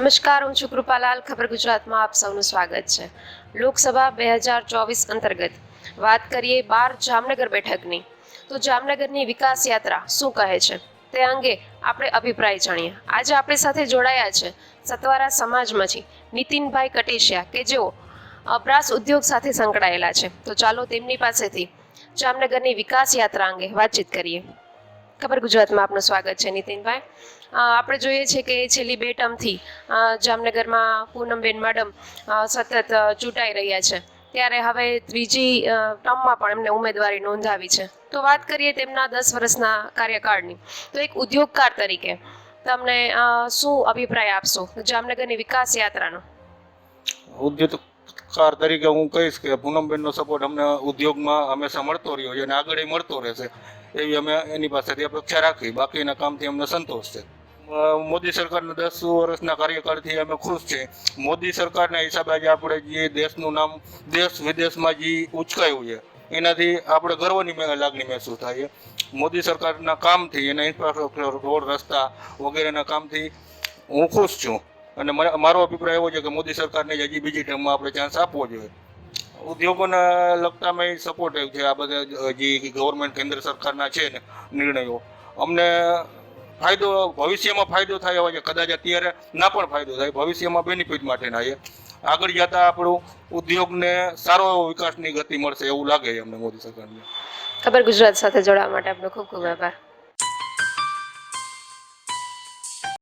નમસ્કાર, હું છું કૃપાલાલ. ખબર ગુજરાતમાં આપ સૌનું સ્વાગત છે. લોકસભા બે હજાર ચોવીસ અંતર્ગત વાત કરીએ બાર જામનગર બેઠકની. તો જામનગરની વિકાસ યાત્રા શું કહે છે? તે અંગે આપણે અભિપ્રાય જાણીએ. આજે આપણી સાથે જોડાયા છે સતવારા સમાજમાંથી નીતિનભાઈ કટેશિયા કે જેઓ અપરાસ ઉદ્યોગ સાથે સંકળાયેલા છે. તો ચાલો તેમની પાસેથી જામનગરની વિકાસ યાત્રા અંગે વાતચીત કરીએ. ખબર ગુજરાતમાં આપનું સ્વાગત છે નીતિનભાઈ. આપણે જોઈએ છે કે છેલ્લી બે ટર્મથી જામનગરમાં પૂનમબેન મેડમ સતત ચૂંટાઈ રહ્યા છે. ત્યારે હવે ત્રીજી ટર્મમાં પણ એમને ઉમેદવારી નોંધાવી છે. તો વાત કરીએ તેમના દસ વર્ષના કાર્યકાળની. તો એક ઉદ્યોગકાર તરીકે તમને શું અભિપ્રાય આપશો? જામનગરની વિકાસ યાત્રાનો. ઉદ્યોગકાર તરીકે હું કહીશ કે પૂનમબેનનો સપોર્ટ અમને ઉદ્યોગમાં હંમેશા મળતો રહ્યો છે અને આગળ મળતો રહેશે. એવી અમે એની પાસેથી અપેક્ષા રાખી. બાકીના કામથી અમને સંતોષ છે. મોદી સરકારના દસ વર્ષના કાર્યકાળથી અમે ખુશ છીએ. મોદી સરકારના હિસાબે આજે આપણે જે દેશનું નામ દેશ વિદેશમાં જે ઉચકાયું છે, એનાથી આપણે ગર્વની લાગણી મહેસૂસ થાય છે. મોદી સરકારના કામથી એના ઇન્ફ્રાસ્ટ્રક્ચર રોડ, રસ્તા વગેરેના કામથી હું ખુશ છું. અને મારો અભિપ્રાય એવો છે કે મોદી સરકારને જ હજી બીજી ટર્મમાં આપણે ચાન્સ આપવો જોઈએ. ઉદ્યોગોના લગતામાં સપોર્ટિવ છે. આ બધા જે ગવર્મેન્ટ કેન્દ્ર સરકારના છે ને નિર્ણયો. અમને ફાયદો, ભવિષ્યમાં ફાયદો થાય એવા છે. કદાચ અત્યારે ના પણ ફાયદો થાય. ભવિષ્યમાં બેનિફિટ માટેના છે. આગળ જતા આપણું ઉદ્યોગને સારો એવો વિકાસની ગતિ મળશે એવું લાગે છે અમને મોદી સરકારને. ખબર ગુજરાત સાથે જોડાવા માટે આપનો ખૂબ ખૂબ આભાર.